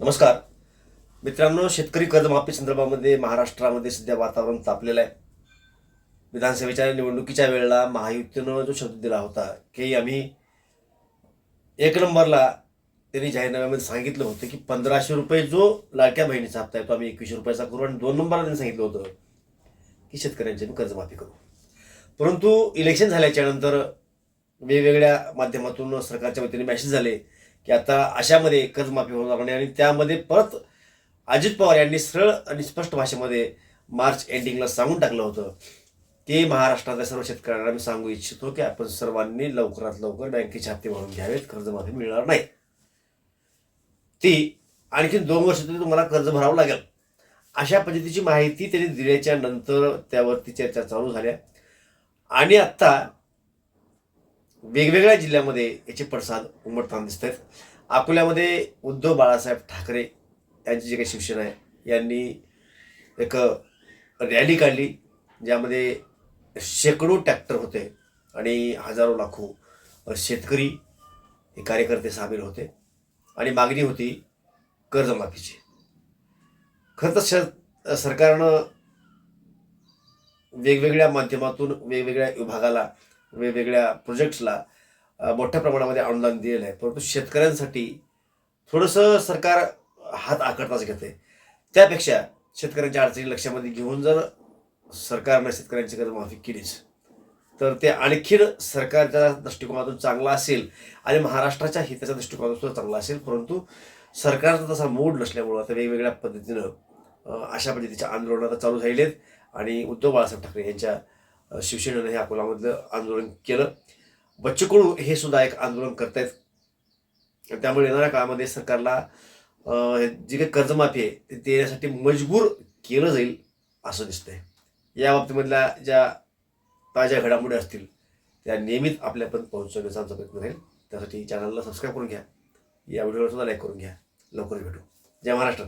नमस्कार. मित्रांनो शेतकरी कर्जमाफी संदर्भामध्ये महाराष्ट्रामध्ये सध्या वातावरण तापलेलं आहे. विधानसभेच्या निवडणुकीच्या वेळेला महायुतीनं जो शब्द दिला होता की आम्ही एक नंबरला त्यांनी जाहीरनाम्यामध्ये सांगितलं होतं की पंधराशे रुपये जो लाडक्या बहिणीचा हप्ता आहे तो आम्ही एकवीसशे रुपयाचा करू आणि दोन नंबरला त्यांनी सांगितलं होतं की शेतकऱ्यांची आम्ही कर्जमाफी करू. परंतु इलेक्शन झाल्याच्यानंतर वेगवेगळ्या माध्यमातून सरकारच्या वतीने मॅसेज झाले की आता अशामध्ये कर्जमाफी होणार नाही आणि त्यामध्ये परत अजित पवार यांनी सरळ आणि स्पष्ट भाषेमध्ये मार्च एंडिंगला सांगून टाकलं होतं. ते महाराष्ट्रातल्या सर्व शेतकऱ्यांना मी सांगू इच्छितो की आपण सर्वांनी लवकरात लवकर बँकेचे हप्ते भरून घ्यावेत कर्जमाफी मिळणार नाही. ती आणखी दोन वर्ष तरी तुम्हाला कर्ज भरावं लागेल. अशा पद्धतीची माहिती त्यांनी दिल्याच्या नंतर त्यावरती चर्चा चालू झाल्या. आणि आत्ता वेगवेगळ्या जिल्ह्यामध्ये याचे पडसाद उमटताना दिसत आहेत अकोल्यामध्ये उद्धव बाळासाहेब ठाकरे यांची जे काही शिक्षण आहे यांनी एक रॅली काढली ज्यामध्ये शेकडो ट्रॅक्टर होते आणि हजारो लाखो शेतकरी हे कार्यकर्ते सामील होते आणि मागणी होती कर्जमाफीची. खरं तर श सरकारनं वेगवेगळ्या माध्यमातून वेगवेगळ्या विभागाला वेगवेगळ्या प्रोजेक्ट्सला मोठ्या प्रमाणामध्ये अनुदान दिलेलं आहे. परंतु शेतकऱ्यांसाठी थोडंसं सरकार हात आकडताच घेते त्यापेक्षा शेतकऱ्यांच्या अडचणी लक्षामध्ये घेऊन जर सरकारनं शेतकऱ्यांची कर्जमाफी केलीच तर ते आणखीन सरकारच्या दृष्टिकोनातून चांगला असेल आणि महाराष्ट्राच्या हिताच्या दृष्टिकोनातून सुद्धा चांगला असेल. परंतु सरकारचा तसा मूड नसल्यामुळं आता वेगवेगळ्या पद्धतीनं अशा पद्धतीच्या आंदोलनं आता चालू झालेले आहेत आणि उद्धव बाळासाहेब ठाकरे यांच्या शिवसेनेनं हे अकोलामधलं आंदोलन केलं. बच्चू कडू हे सुद्धा एक आंदोलन करतायत. त्यामुळे येणाऱ्या काळामध्ये सरकारला जी काही कर्जमाफी आहे ते देण्यासाठी मजबूर केलं जाईल असं दिसतंय. या बाबतीमधल्या ज्या ताज्या घडामोडी असतील त्या नियमित आपल्यापर्यंत पोहोचवण्याचा आमचा प्रयत्न राहील. त्यासाठी चॅनलला सबस्क्राईब करून घ्या. या व्हिडिओला सुद्धा लाईक करून घ्या. लवकर भेटू. जय महाराष्ट्र.